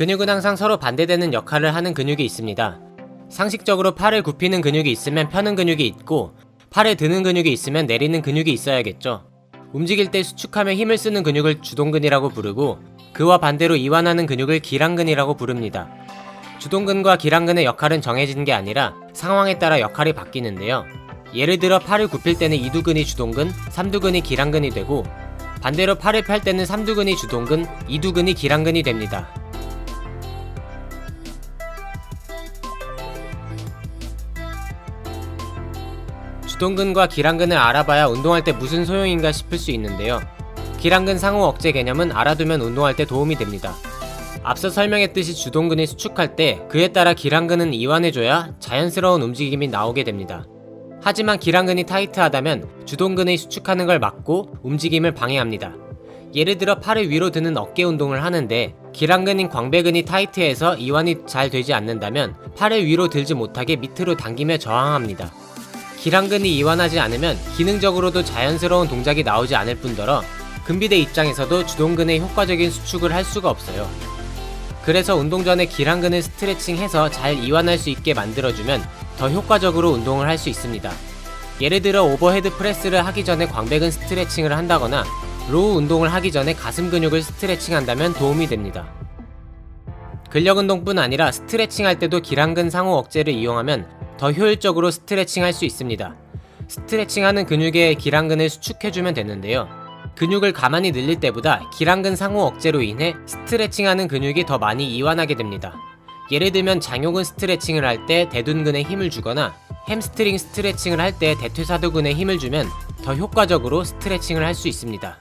근육은 항상 서로 반대되는 역할을 하는 근육이 있습니다. 상식적으로 팔을 굽히는 근육이 있으면 펴는 근육이 있고 팔에 드는 근육이 있으면 내리는 근육이 있어야겠죠. 움직일 때 수축하며 힘을 쓰는 근육을 주동근이라고 부르고 그와 반대로 이완하는 근육을 기랑근이라고 부릅니다. 주동근과 기랑근의 역할은 정해진 게 아니라 상황에 따라 역할이 바뀌는데요. 예를 들어 팔을 굽힐 때는 이두근이 주동근, 삼두근이 기랑근이 되고 반대로 팔을 펼 때는 삼두근이 주동근, 이두근이 기랑근이 됩니다. 주동근과 기랑근을 알아봐야 운동할 때 무슨 소용인가 싶을 수 있는데요. 기랑근 상호 억제 개념은 알아두면 운동할 때 도움이 됩니다. 앞서 설명했듯이 주동근이 수축할 때 그에 따라 기랑근은 이완해줘야 자연스러운 움직임이 나오게 됩니다. 하지만 기랑근이 타이트하다면 주동근의 수축하는 걸 막고 움직임을 방해합니다. 예를 들어 팔을 위로 드는 어깨 운동을 하는데 기랑근인 광배근이 타이트해서 이완이 잘 되지 않는다면 팔을 위로 들지 못하게 밑으로 당기며 저항합니다. 기랑근이 이완하지 않으면 기능적으로도 자연스러운 동작이 나오지 않을 뿐더러 근비대 입장에서도 주동근의 효과적인 수축을 할 수가 없어요. 그래서 운동 전에 기랑근을 스트레칭해서 잘 이완할 수 있게 만들어주면 더 효과적으로 운동을 할 수 있습니다. 예를 들어 오버헤드 프레스를 하기 전에 광배근 스트레칭을 한다거나 로우 운동을 하기 전에 가슴 근육을 스트레칭 한다면 도움이 됩니다. 근력 운동뿐 아니라 스트레칭 할 때도 기랑근 상호 억제를 이용하면 더 효율적으로 스트레칭 할 수 있습니다. 스트레칭 하는 근육의 기랑근을 수축해주면 되는데요. 근육을 가만히 늘릴 때보다 기랑근 상호 억제로 인해 스트레칭 하는 근육이 더 많이 이완하게 됩니다. 예를 들면 장요근 스트레칭을 할 때 대둔근에 힘을 주거나 햄스트링 스트레칭을 할 때 대퇴사두근에 힘을 주면 더 효과적으로 스트레칭을 할 수 있습니다.